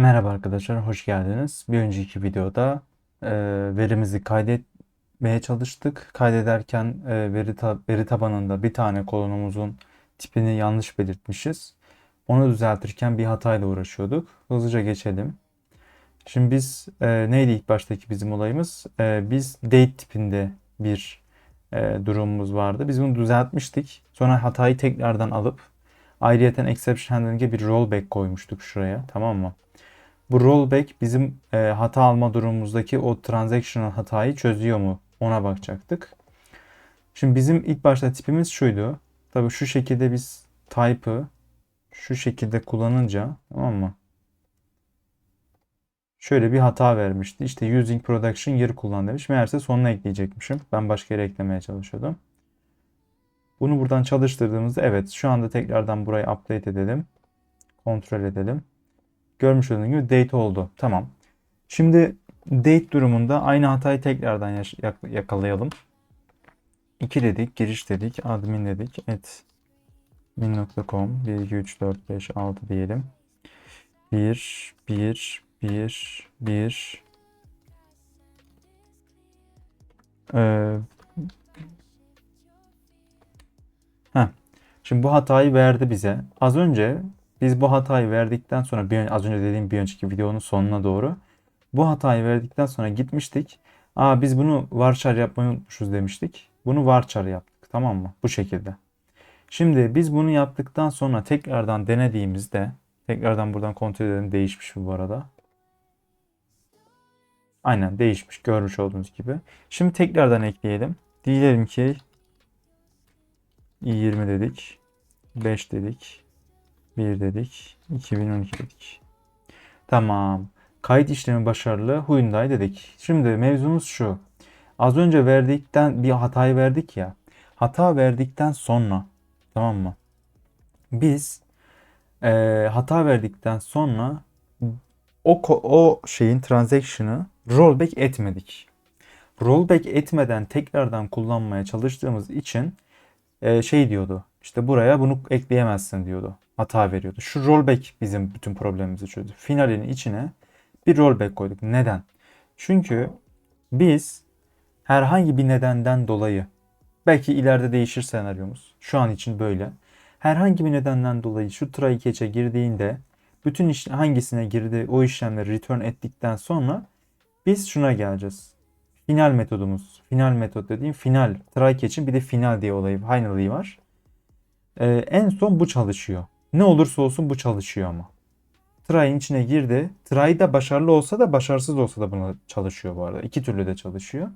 Merhaba arkadaşlar, hoş geldiniz. Bir önceki videoda e, verimizi kaydetmeye çalıştık. Kaydederken e, veri, ta- veri tabanında bir tane kolonumuzun tipini yanlış belirtmişiz. Onu düzeltirken bir hatayla uğraşıyorduk. Hızlıca geçelim. Şimdi biz e, neydi ilk baştaki bizim olayımız? E, biz date tipinde bir e, durumumuz vardı. Biz bunu düzeltmiştik. Sonra hatayı tekrardan alıp ayrıyeten exception handling'e bir rollback koymuştuk şuraya. Tamam mı? Bu rollback bizim e, hata alma durumumuzdaki o transactional hatayı çözüyor mu? Ona bakacaktık. Şimdi bizim ilk başta tipimiz şuydu. Tabii şu şekilde biz type'ı şu şekilde kullanınca tamam mı? Şöyle bir hata vermişti. İşte using production year kullan demiş. Meğerse sonuna ekleyecekmişim. Ben başka yere eklemeye çalışıyordum. Bunu buradan çalıştırdığımızda evet şu anda tekrardan burayı update edelim. Kontrol edelim. Görmüş olduğunuz gibi date oldu. Tamam. Şimdi date durumunda aynı hatayı tekrardan yakalayalım. 2 dedik, giriş dedik, admin dedik. Et min.com 1 2 3 4 5 6 diyelim. 1 1 1 1 ee, heh. Şimdi bu hatayı verdi bize. Az önce biz bu hatayı verdikten sonra bir, az önce dediğim bir önceki videonun sonuna doğru bu hatayı verdikten sonra gitmiştik. Aa biz bunu varchar yapmayı unutmuşuz demiştik. Bunu varchar yaptık. Tamam mı? Bu şekilde. Şimdi biz bunu yaptıktan sonra tekrardan denediğimizde tekrardan buradan kontrol edelim. Değişmiş mi bu arada? Aynen değişmiş. Görmüş olduğunuz gibi. Şimdi tekrardan ekleyelim. Diyelim ki 20 dedik. 5 dedik. 1 dedik. 2012 dedik. Tamam. Kayıt işlemi başarılı. Hyundai dedik. Şimdi mevzumuz şu. Az önce verdikten bir hatayı verdik ya. Hata verdikten sonra tamam mı? Biz eee, hata verdikten sonra o o şeyin transaction'ı rollback etmedik. Rollback etmeden tekrardan kullanmaya çalıştığımız için e, şey diyordu. İşte buraya bunu ekleyemezsin diyordu. Hata veriyordu. Şu rollback bizim bütün problemimizi çözdü. Finalin içine bir rollback koyduk. Neden? Çünkü biz herhangi bir nedenden dolayı belki ileride değişir senaryomuz. Şu an için böyle. Herhangi bir nedenden dolayı şu try catch'e girdiğinde bütün iş, hangisine girdi o işlemleri return ettikten sonra biz şuna geleceğiz. Final metodumuz. Final metot dediğim final. Try catch'in bir de final diye olayı, finally var. Ee, en son bu çalışıyor. Ne olursa olsun bu çalışıyor ama. Try'in içine girdi. Try da başarılı olsa da başarısız olsa da buna çalışıyor bu arada. İki türlü de çalışıyor.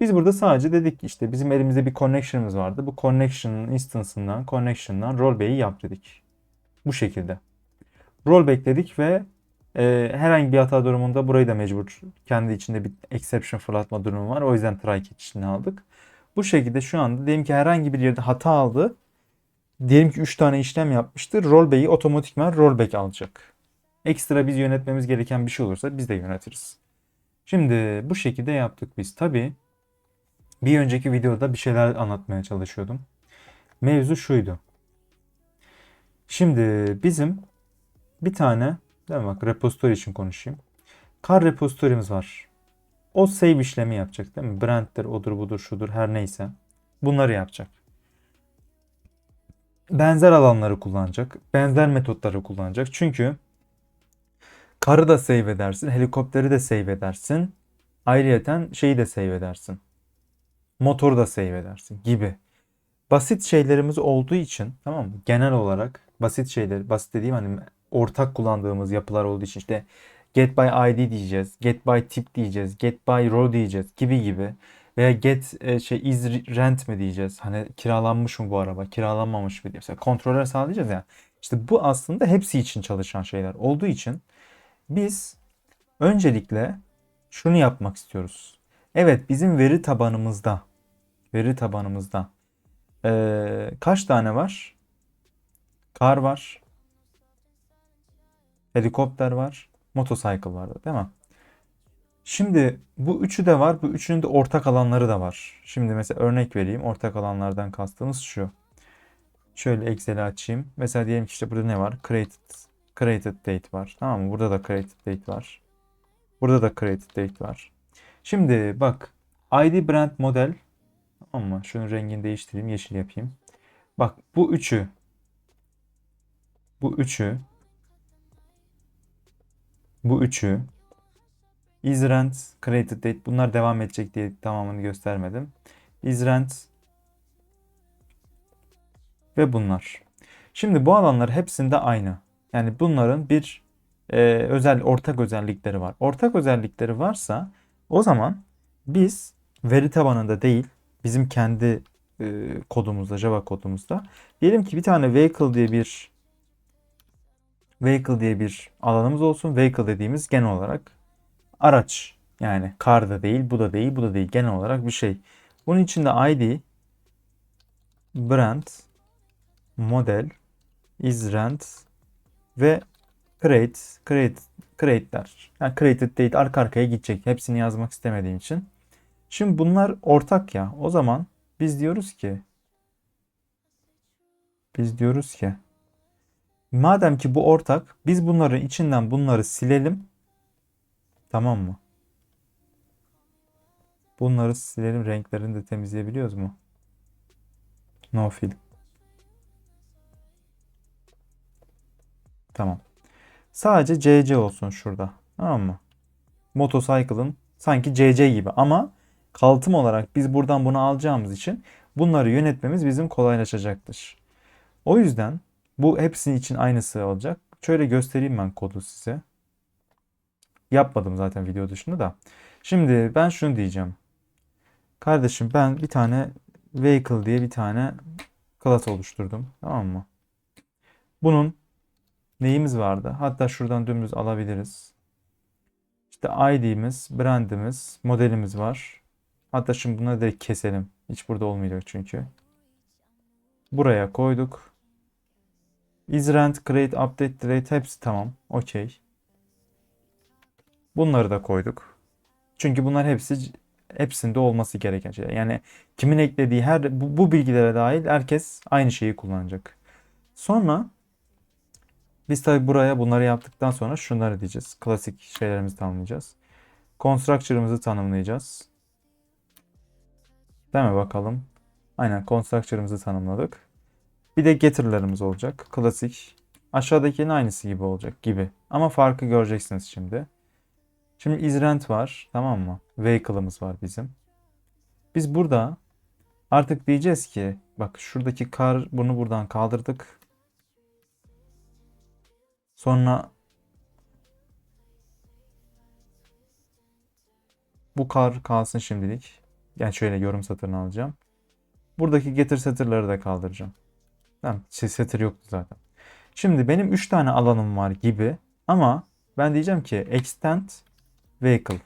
Biz burada sadece dedik ki işte bizim elimizde bir connection'ımız vardı. Bu connection'ın instance'ından, connection'dan rollback'i yap dedik. Bu şekilde. Rollback dedik ve e, herhangi bir hata durumunda burayı da mecbur kendi içinde bir exception fırlatma durumu var. O yüzden try içine aldık. Bu şekilde şu anda diyelim ki herhangi bir yerde hata aldı. Diyelim ki 3 tane işlem yapmıştır. Rollback'i otomatikman rollback alacak. Ekstra biz yönetmemiz gereken bir şey olursa biz de yönetiriz. Şimdi bu şekilde yaptık biz. Tabii bir önceki videoda bir şeyler anlatmaya çalışıyordum. Mevzu şuydu. Şimdi bizim bir tane değil mi bak repository için konuşayım. Kar repository'miz var. O save işlemi yapacak değil mi? Brand'dir, odur budur, şudur her neyse. Bunları yapacak. Benzer alanları kullanacak. Benzer metotları kullanacak. Çünkü karı da save edersin. Helikopteri de save edersin. Ayrıyeten şeyi de save edersin. Motoru da save edersin gibi. Basit şeylerimiz olduğu için tamam mı? Genel olarak basit şeyler, basit dediğim hani ortak kullandığımız yapılar olduğu için işte get by ID diyeceğiz, get by tip diyeceğiz, get by row diyeceğiz gibi gibi veya get e, şey is rent mi diyeceğiz? Hani kiralanmış mı bu araba, kiralanmamış mı diye. Mesela kontroller sağlayacağız ya. İşte bu aslında hepsi için çalışan şeyler olduğu için biz öncelikle şunu yapmak istiyoruz. Evet bizim veri tabanımızda veri tabanımızda eee, kaç tane var? Kar var, helikopter var, motorcycle var değil mi? Şimdi bu üçü de var. Bu üçünün de ortak alanları da var. Şimdi mesela örnek vereyim. Ortak alanlardan kastımız şu. Şöyle Excel'i açayım. Mesela diyelim ki işte burada ne var? Created, created date var. Tamam mı? Burada da created date var. Burada da created date var. Şimdi bak ID brand model tamam mı? Şunun rengini değiştireyim. Yeşil yapayım. Bak bu üçü bu üçü bu üçü is rent created date bunlar devam edecek diye tamamını göstermedim. Is rent ve bunlar. Şimdi bu alanlar hepsinde aynı. Yani bunların bir e, özel ortak özellikleri var. Ortak özellikleri varsa o zaman biz veri tabanında değil bizim kendi e, kodumuzda Java kodumuzda diyelim ki bir tane vehicle diye bir vehicle diye bir alanımız olsun. Vehicle dediğimiz genel olarak araç. Yani car da değil, bu da değil, bu da değil. Genel olarak bir şey. Bunun içinde ID, brand, model, is rent ve create, create, create'ler. Yani created date arka arkaya gidecek. Hepsini yazmak istemediğim için. Şimdi bunlar ortak ya. O zaman biz diyoruz ki biz diyoruz ki madem ki bu ortak biz bunların içinden bunları silelim. Tamam mı? Bunları silelim. Renklerini de temizleyebiliyoruz mu? No fill. Tamam. Sadece CC olsun şurada. Tamam mı? Motocycle'ın sanki CC gibi ama kalıtım olarak biz buradan bunu alacağımız için bunları yönetmemiz bizim kolaylaşacaktır. O yüzden bu hepsinin için aynısı olacak. Şöyle göstereyim ben kodu size. Yapmadım zaten video dışında da. Şimdi ben şunu diyeceğim. Kardeşim ben bir tane vehicle diye bir tane class oluşturdum. Tamam mı? Bunun neyimiz vardı? Hatta şuradan dümdüz alabiliriz. İşte ID'miz, brandimiz, modelimiz var. Hatta şimdi bunları direkt keselim. Hiç burada olmayacak çünkü. Buraya koyduk. Isrent, create, update, delete hepsi tamam. Okey. Bunları da koyduk. Çünkü bunlar hepsi hepsinde olması gereken şeyler. Yani kimin eklediği her bu, bu bilgilere dahil herkes aynı şeyi kullanacak. Sonra biz tabi buraya bunları yaptıktan sonra şunları diyeceğiz. Klasik şeylerimizi tanımlayacağız. Constructor'ımızı tanımlayacağız. Değil mi bakalım? Aynen constructor'ımızı tanımladık. Bir de getter'larımız olacak. Klasik. Aşağıdakinin aynısı gibi olacak gibi. Ama farkı göreceksiniz şimdi. Şimdi isRent var. Tamam mı? Vehicle'ımız var bizim. Biz burada artık diyeceğiz ki bak şuradaki car bunu buradan kaldırdık. Sonra bu kar kalsın şimdilik. Yani şöyle yorum satırını alacağım. Buradaki getir satırları da kaldıracağım. Tamam, şey, satır yoktu zaten. Şimdi benim 3 tane alanım var gibi ama ben diyeceğim ki extend vehicle.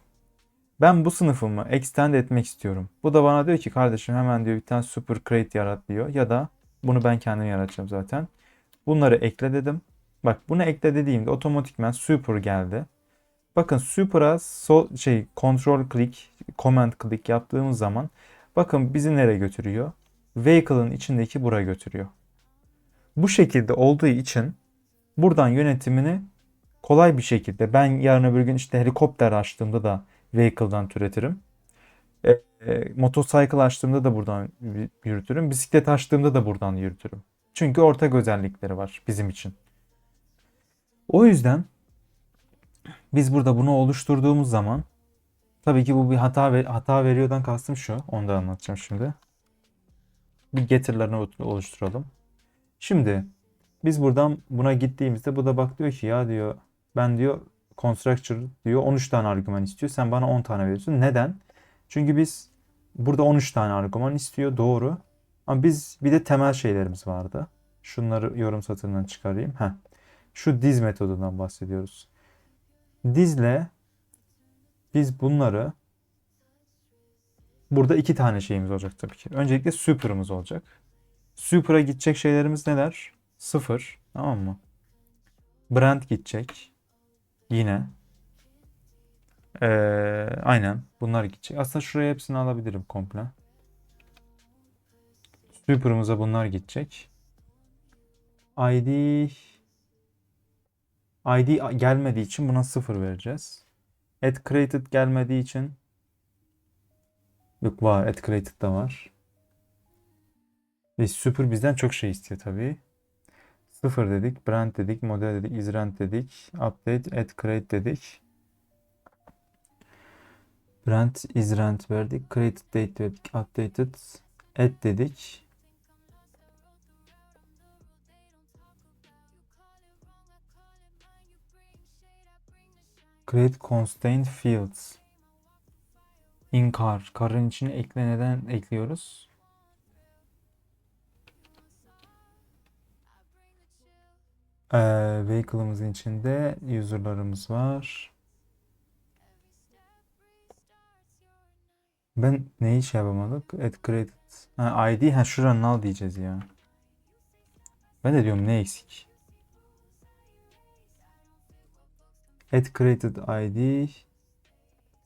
Ben bu sınıfımı extend etmek istiyorum. Bu da bana diyor ki kardeşim hemen diyor bir tane super crate yarat diyor. Ya da bunu ben kendim yaratacağım zaten. Bunları ekle dedim. Bak bunu ekle dediğimde otomatikman super geldi. Bakın super'a sol şey control click, command click yaptığımız zaman bakın bizi nereye götürüyor? Vehicle'ın içindeki buraya götürüyor. Bu şekilde olduğu için buradan yönetimini kolay bir şekilde ben yarın öbür gün işte helikopter açtığımda da vehicle'dan türetirim. E, e, motocycle açtığımda da buradan yürütürüm. Bisiklet açtığımda da buradan yürütürüm. Çünkü ortak özellikleri var bizim için. O yüzden biz burada bunu oluşturduğumuz zaman tabii ki bu bir hata ve hata veriyordan kastım şu. Onu da anlatacağım şimdi. Bir getter'larını oluşturalım. Şimdi biz buradan buna gittiğimizde bu da bak diyor ki ya diyor ben diyor constructor diyor 13 tane argüman istiyor. Sen bana 10 tane veriyorsun. Neden? Çünkü biz burada 13 tane argüman istiyor. Doğru. Ama biz bir de temel şeylerimiz vardı. Şunları yorum satırından çıkarayım. Heh. Şu diz metodundan bahsediyoruz. Dizle biz bunları burada iki tane şeyimiz olacak tabii ki. Öncelikle super'ımız olacak. Super'a gidecek şeylerimiz neler? Sıfır. Tamam mı? Brand gidecek. Yine. Ee, aynen. Bunlar gidecek. Aslında şuraya hepsini alabilirim komple. Super'ımıza bunlar gidecek. ID ID gelmediği için buna 0 vereceğiz. Add created gelmediği için yok var add created da var. Ve super bizden çok şey istiyor tabii. 0 dedik, brand dedik, model dedik, isRent dedik, update, add create dedik. Brand isRent verdik, created date verdik, updated, add dedik. Create constraint fields. In car. Car'ın içine ekle neden ekliyoruz? Ee, vehicle'ımızın içinde user'larımız var. Ben neyi şey yapamadık? Add created. Ha, ID. Ha şuranın al diyeceğiz ya. Ben de diyorum ne eksik? Add created ID.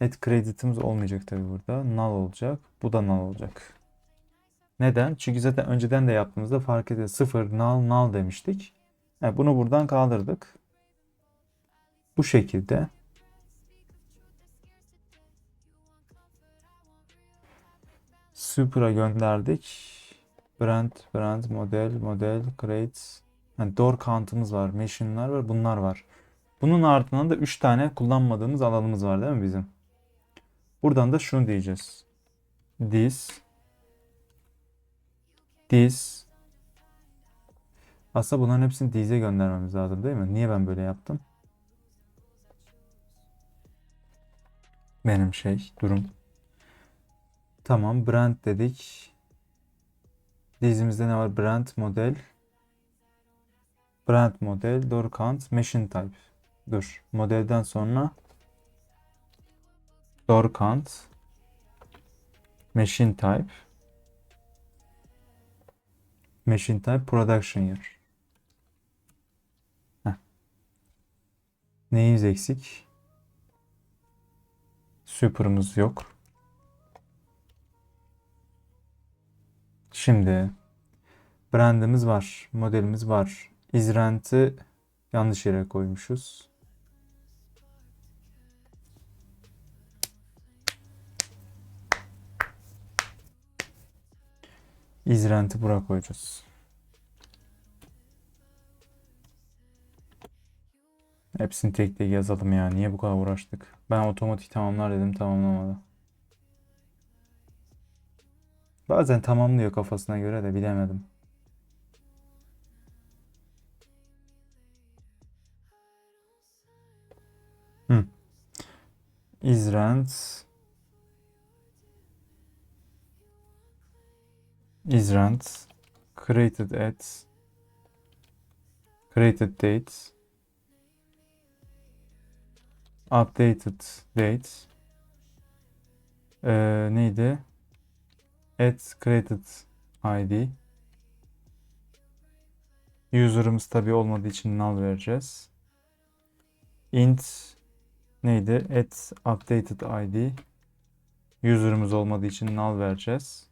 Add credit'imiz olmayacak tabi burada. Null olacak. Bu da null olacak. Neden? Çünkü zaten önceden de yaptığımızda fark ediyor. 0 null null demiştik. Yani bunu buradan kaldırdık. Bu şekilde. Super'a gönderdik. Brand, brand, model, model, create. Yani door count'ımız var, machine'lar var, bunlar var. Bunun ardından da 3 tane kullanmadığımız alanımız var değil mi bizim? Buradan da şunu diyeceğiz. This this aslında bunların hepsini this'e göndermemiz lazım değil mi? Niye ben böyle yaptım? Benim şey durum. Tamam brand dedik. Dizimizde ne var? Brand model. Brand model. Door count. Machine type. Dur. Modelden sonra door count. Machine type. Machine type production year. Neyimiz eksik? Super'ımız yok. Şimdi brandimiz var, modelimiz var. İzrenti yanlış yere koymuşuz. İzrenti buraya koyacağız. Hepsini tek tek yazalım ya. Niye bu kadar uğraştık? Ben otomatik tamamlar dedim tamamlamadı. Bazen tamamlıyor kafasına göre de bilemedim. Hı. Isrent created at created date updated date ee, neydi? Add created ID user'ımız tabi olmadığı için null vereceğiz. int neydi? Add updated ID user'ımız olmadığı için null vereceğiz.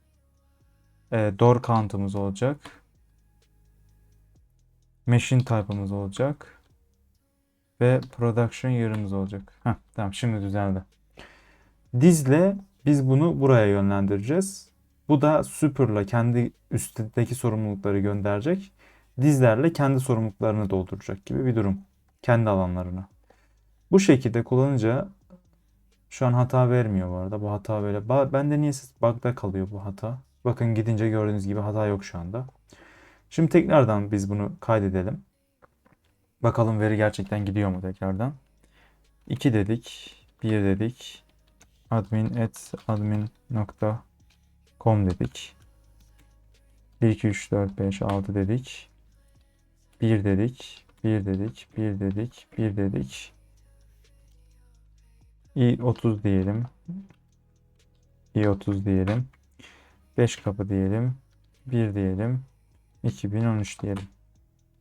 E, door count'ımız olacak. Machine type'ımız olacak. Ve production year'ımız olacak. Heh, tamam şimdi düzeldi. Dizle biz bunu buraya yönlendireceğiz. Bu da super'la kendi üstteki sorumlulukları gönderecek. Dizlerle kendi sorumluluklarını dolduracak gibi bir durum. Kendi alanlarına. Bu şekilde kullanınca şu an hata vermiyor bu arada. Bu hata böyle. Bende niye bug'da kalıyor bu hata. Bakın gidince gördüğünüz gibi hata yok şu anda. Şimdi tekrardan biz bunu kaydedelim. Bakalım veri gerçekten gidiyor mu tekrardan. 2 dedik. 1 dedik. admin at admin.com dedik. 1, 2, 3, 4, 5, 6 dedik. 1 dedik. 1 dedik. 1 dedik. 1 dedik. i30 diyelim. i30 diyelim. 5 kapı diyelim. 1 diyelim. 2013 diyelim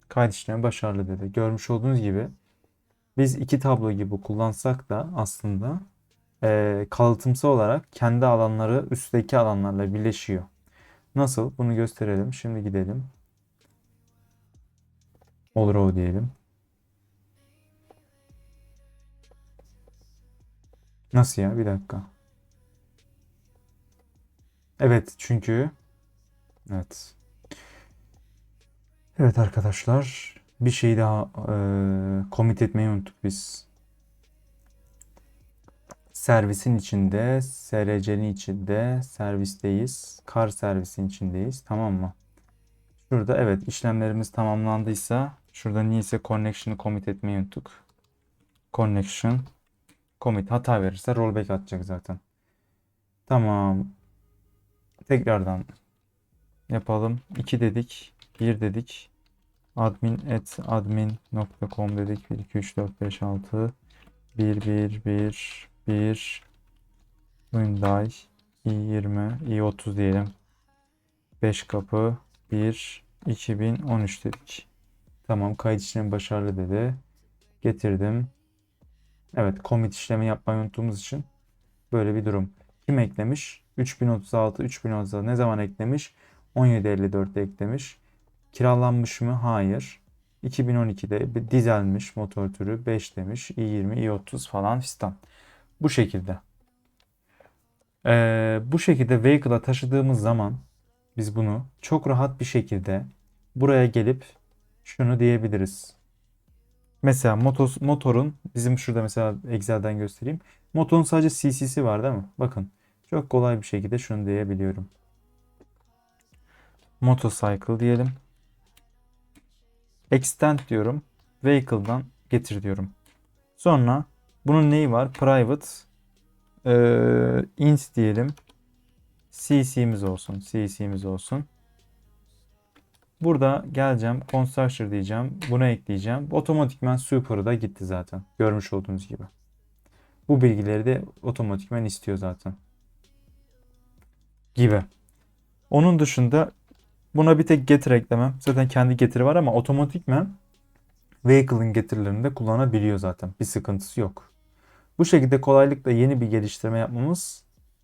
kayıt başarılı dedi. Görmüş olduğunuz gibi biz iki tablo gibi kullansak da aslında e, kalıtımsal olarak kendi alanları üstteki alanlarla birleşiyor. Nasıl? Bunu gösterelim. Şimdi gidelim. Olur o diyelim. Nasıl ya? Bir dakika. Evet çünkü evet Evet arkadaşlar bir şey daha eee commit etmeyi unuttuk biz. Servisin içinde, SRC'nin içinde, servisteyiz. Kar servisin içindeyiz. Tamam mı? Şurada evet işlemlerimiz tamamlandıysa şurada niyeyse connection'ı commit etmeyi unuttuk. Connection commit hata verirse rollback atacak zaten. Tamam. Tekrardan yapalım. 2 dedik. 1 dedik. Admin at admin.com dedik. 1, 2, 3, 4, 5, 6 1, 1, 1, 1 Hyundai i20 i30 diyelim. 5 kapı 1 2013 dedik. Tamam kayıt işlemi başarılı dedi. Getirdim. Evet commit işlemi yapmayı unuttuğumuz için böyle bir durum. Kim eklemiş? 3036 3036 ne zaman eklemiş? 1754'te eklemiş. Kiralanmış mı? Hayır. 2012'de bir dizelmiş motor türü 5 demiş. i20, i30 falan fistan. Bu şekilde. Ee, bu şekilde vehicle'a taşıdığımız zaman biz bunu çok rahat bir şekilde buraya gelip şunu diyebiliriz. Mesela motos, motorun bizim şurada mesela Excel'den göstereyim. Motorun sadece CC'si var değil mi? Bakın çok kolay bir şekilde şunu diyebiliyorum. Motorcycle diyelim. Extend diyorum. Vehicle'dan getir diyorum. Sonra bunun neyi var? Private ee, int diyelim. CC'miz olsun. CC'miz olsun. Burada geleceğim. Constructor diyeceğim. Buna ekleyeceğim. Otomatikman Super'ı da gitti zaten. Görmüş olduğunuz gibi. Bu bilgileri de otomatikman istiyor zaten. Gibi. Onun dışında buna bir tek getir eklemem. Zaten kendi getiri var ama otomatikman vehicle'ın getirilerini de kullanabiliyor zaten. Bir sıkıntısı yok. Bu şekilde kolaylıkla yeni bir geliştirme yapmamız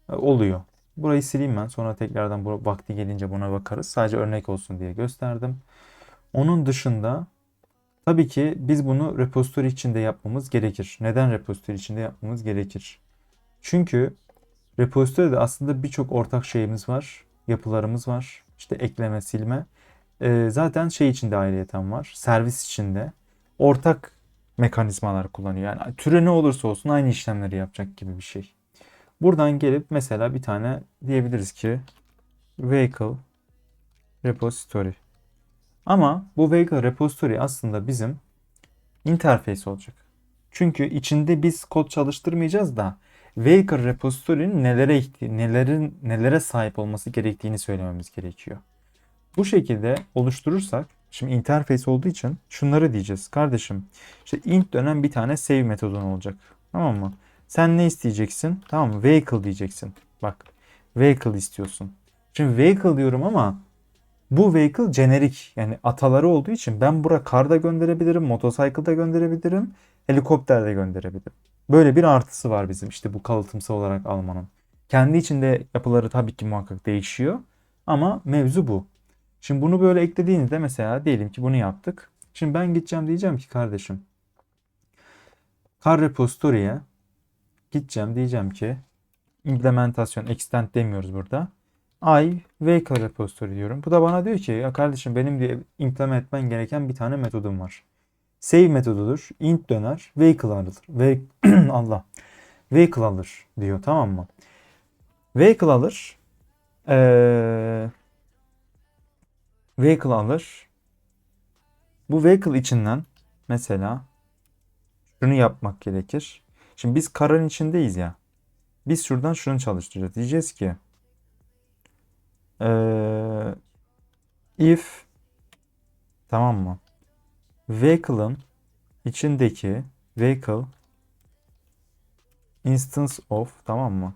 e, oluyor. Burayı sileyim ben. Sonra tekrardan bu vakti gelince buna bakarız. Sadece örnek olsun diye gösterdim. Onun dışında tabii ki biz bunu repository içinde yapmamız gerekir. Neden repository içinde yapmamız gerekir? Çünkü repository'de aslında birçok ortak şeyimiz var. Yapılarımız var. İşte ekleme, silme. Ee, zaten şey içinde ayrıyeten var. Servis içinde. Ortak mekanizmalar kullanıyor. Yani türe ne olursa olsun aynı işlemleri yapacak gibi bir şey. Buradan gelip mesela bir tane diyebiliriz ki vehicle repository. Ama bu vehicle repository aslında bizim interface olacak. Çünkü içinde biz kod çalıştırmayacağız da vehicle repository'nin nelere nelerin nelere sahip olması gerektiğini söylememiz gerekiyor. Bu şekilde oluşturursak şimdi interface olduğu için şunları diyeceğiz. Kardeşim işte int dönen bir tane save metodun olacak. Tamam mı? Sen ne isteyeceksin? Tamam mı? Vehicle diyeceksin. Bak. Vehicle istiyorsun. Şimdi vehicle diyorum ama bu vehicle jenerik yani ataları olduğu için ben bura karda gönderebilirim, motosikle'da gönderebilirim, helikopterde gönderebilirim. Böyle bir artısı var bizim işte bu kalıtımsal olarak almanın. Kendi içinde yapıları tabii ki muhakkak değişiyor ama mevzu bu. Şimdi bunu böyle eklediğinizde mesela diyelim ki bunu yaptık. Şimdi ben gideceğim diyeceğim ki kardeşim kar repository'e gideceğim diyeceğim ki implementasyon extend demiyoruz burada. I vehicle repository diyorum. Bu da bana diyor ki ya kardeşim benim diye implement etmen gereken bir tane metodum var. Save metodudur. Int döner. Vehicle alır. Ve Allah. Vehicle alır diyor tamam mı? Vehicle alır. Ee, vehicle alır. Bu vehicle içinden mesela şunu yapmak gerekir. Şimdi biz karın içindeyiz ya. Biz şuradan şunu çalıştıracağız. Diyeceğiz ki ee, if tamam mı? Vehicle'ın içindeki vehicle instance of tamam mı?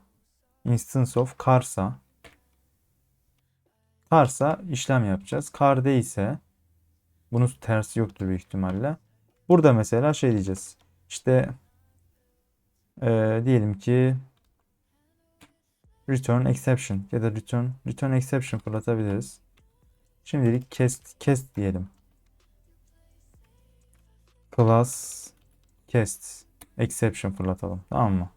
Instance of carsa carsa işlem yapacağız. Car değilse bunun tersi yoktur büyük ihtimalle. Burada mesela şey diyeceğiz. İşte ee, diyelim ki return exception ya da return return exception fırlatabiliriz. Şimdilik cast cast diyelim. Class cast exception fırlatalım. Tamam mı?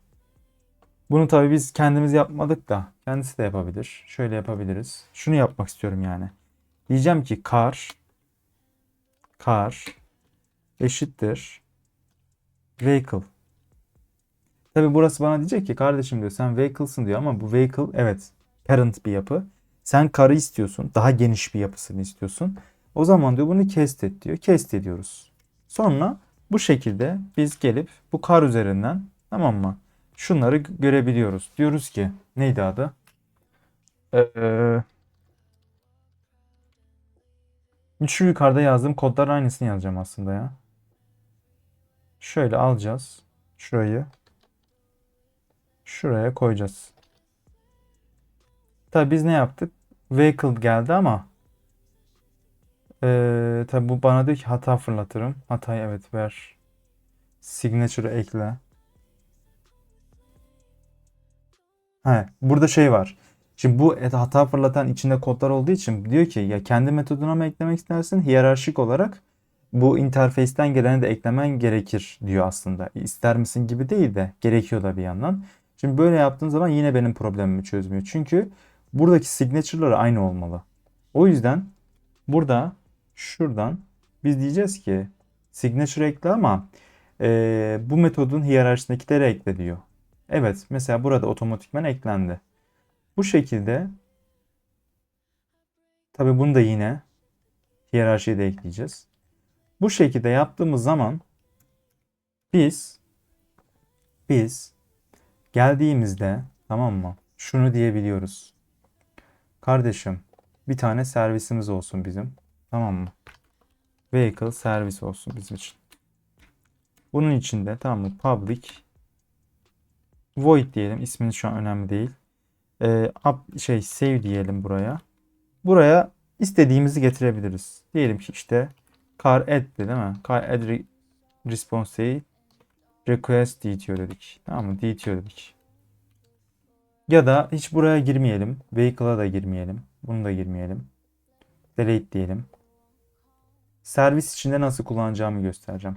Bunu tabii biz kendimiz yapmadık da kendisi de yapabilir. Şöyle yapabiliriz. Şunu yapmak istiyorum yani. Diyeceğim ki kar kar eşittir vehicle. Tabii burası bana diyecek ki kardeşim diyor sen vehicle'sın diyor ama bu vehicle evet parent bir yapı. Sen karı istiyorsun. Daha geniş bir yapısını istiyorsun. O zaman diyor bunu cast et diyor. Cast ediyoruz. Sonra bu şekilde biz gelip bu kar üzerinden tamam mı? Şunları görebiliyoruz. Diyoruz ki neydi adı? Ee, şu yukarıda yazdığım kodlar aynısını yazacağım aslında ya. Şöyle alacağız. Şurayı. Şuraya koyacağız. Tabi biz ne yaptık? Vehicle geldi ama ee, tabi bu bana diyor ki hata fırlatırım. Hatayı evet ver. Signature'ı ekle. He, burada şey var. Şimdi bu hata fırlatan içinde kodlar olduğu için diyor ki ya kendi metoduna mı eklemek istersin? Hiyerarşik olarak bu interface'ten geleni de eklemen gerekir diyor aslında. İster misin gibi değil de gerekiyor da bir yandan. Şimdi böyle yaptığın zaman yine benim problemimi çözmüyor. Çünkü buradaki signature'ları aynı olmalı. O yüzden burada şuradan biz diyeceğiz ki signature ekle ama eee, bu metodun hiyerarşisindekileri ekle diyor. Evet, mesela burada otomatikman eklendi. Bu şekilde tabii bunu da yine hiyerarşiye de ekleyeceğiz. Bu şekilde yaptığımız zaman biz biz geldiğimizde tamam mı? Şunu diyebiliyoruz. Kardeşim bir tane servisimiz olsun bizim. Tamam mı? Vehicle servis olsun bizim için. Bunun içinde tamam mı? Public void diyelim. İsminiz şu an önemli değil. Ee, up, şey save diyelim buraya. Buraya istediğimizi getirebiliriz. Diyelim ki işte car add değil mi? Car add re- response request DTO dedik. Tamam mı? DTO dedik. Ya da hiç buraya girmeyelim. Vehicle'a da girmeyelim. Bunu da girmeyelim. Delete diyelim. Servis içinde nasıl kullanacağımı göstereceğim.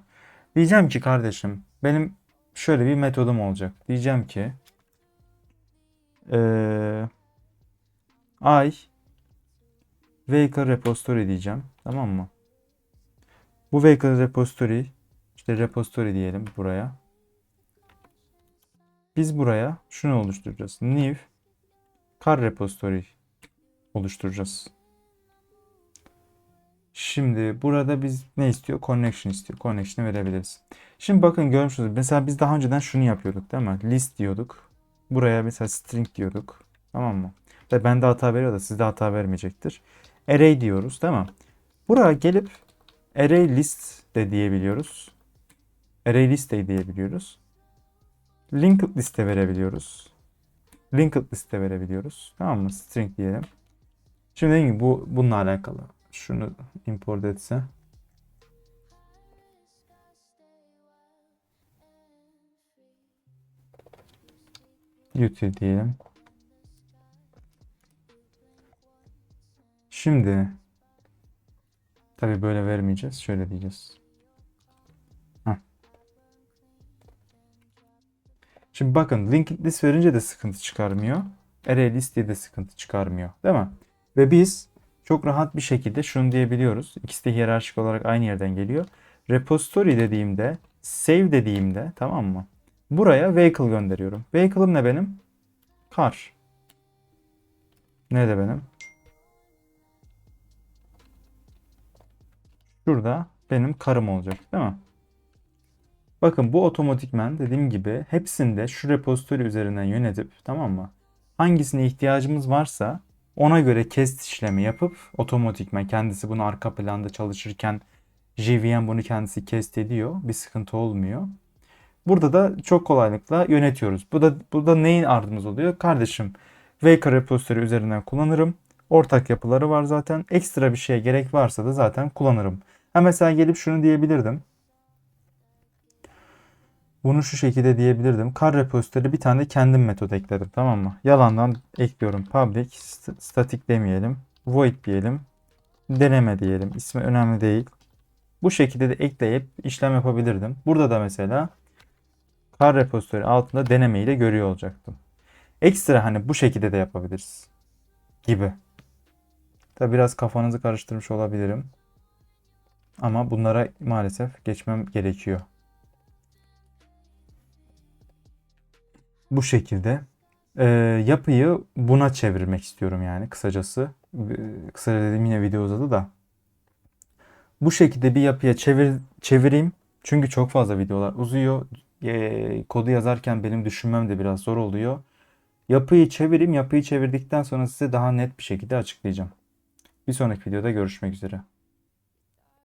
Diyeceğim ki kardeşim benim şöyle bir metodum olacak. Diyeceğim ki eee I vehicle repository diyeceğim. Tamam mı? Bu vehicle repository işte repository diyelim buraya. Biz buraya şunu oluşturacağız. New car repository oluşturacağız. Şimdi burada biz ne istiyor? Connection istiyor. Connection'ı verebiliriz. Şimdi bakın görmüşsünüz. Mesela biz daha önceden şunu yapıyorduk değil mi? List diyorduk. Buraya mesela string diyorduk. Tamam mı? Ve bende hata veriyor da sizde hata vermeyecektir. Array diyoruz değil mi? Buraya gelip array list de diyebiliyoruz. Array list de diyebiliyoruz. Linked liste verebiliyoruz. Linked liste verebiliyoruz. Tamam mı? String diyelim. Şimdi dediğim gibi bu bununla alakalı. Şunu import etse. YouTube diyelim. Şimdi tabi böyle vermeyeceğiz. Şöyle diyeceğiz. Şimdi bakın linked list verince de sıkıntı çıkarmıyor. Array list diye de sıkıntı çıkarmıyor. Değil mi? Ve biz çok rahat bir şekilde şunu diyebiliyoruz. İkisi de hiyerarşik olarak aynı yerden geliyor. Repository dediğimde, save dediğimde tamam mı? Buraya vehicle gönderiyorum. Vehicle'ım ne benim? Car. Ne de benim? Şurada benim karım olacak değil mi? Bakın bu otomatikmen dediğim gibi hepsinde şu repository üzerinden yönetip tamam mı? Hangisine ihtiyacımız varsa ona göre cast işlemi yapıp otomatikmen kendisi bunu arka planda çalışırken JVM bunu kendisi cast ediyor. Bir sıkıntı olmuyor. Burada da çok kolaylıkla yönetiyoruz. Bu da burada neyin ardımız oluyor? Kardeşim Waker repository üzerinden kullanırım. Ortak yapıları var zaten. Ekstra bir şeye gerek varsa da zaten kullanırım. Ha mesela gelip şunu diyebilirdim. Bunu şu şekilde diyebilirdim. Car repository bir tane kendim metod ekledim. Tamam mı? Yalandan ekliyorum. Public static demeyelim. Void diyelim. Deneme diyelim. İsmi önemli değil. Bu şekilde de ekleyip işlem yapabilirdim. Burada da mesela tar repository altında deneme ile görüyor olacaktım. Ekstra hani bu şekilde de yapabiliriz. Gibi. Tabi biraz kafanızı karıştırmış olabilirim. Ama bunlara maalesef geçmem gerekiyor. Bu şekilde e, yapıyı buna çevirmek istiyorum yani kısacası. E, Kısaca dedim yine video uzadı da. Bu şekilde bir yapıya çevir, çevireyim. Çünkü çok fazla videolar uzuyor. E, kodu yazarken benim düşünmem de biraz zor oluyor. Yapıyı çevireyim. Yapıyı çevirdikten sonra size daha net bir şekilde açıklayacağım. Bir sonraki videoda görüşmek üzere.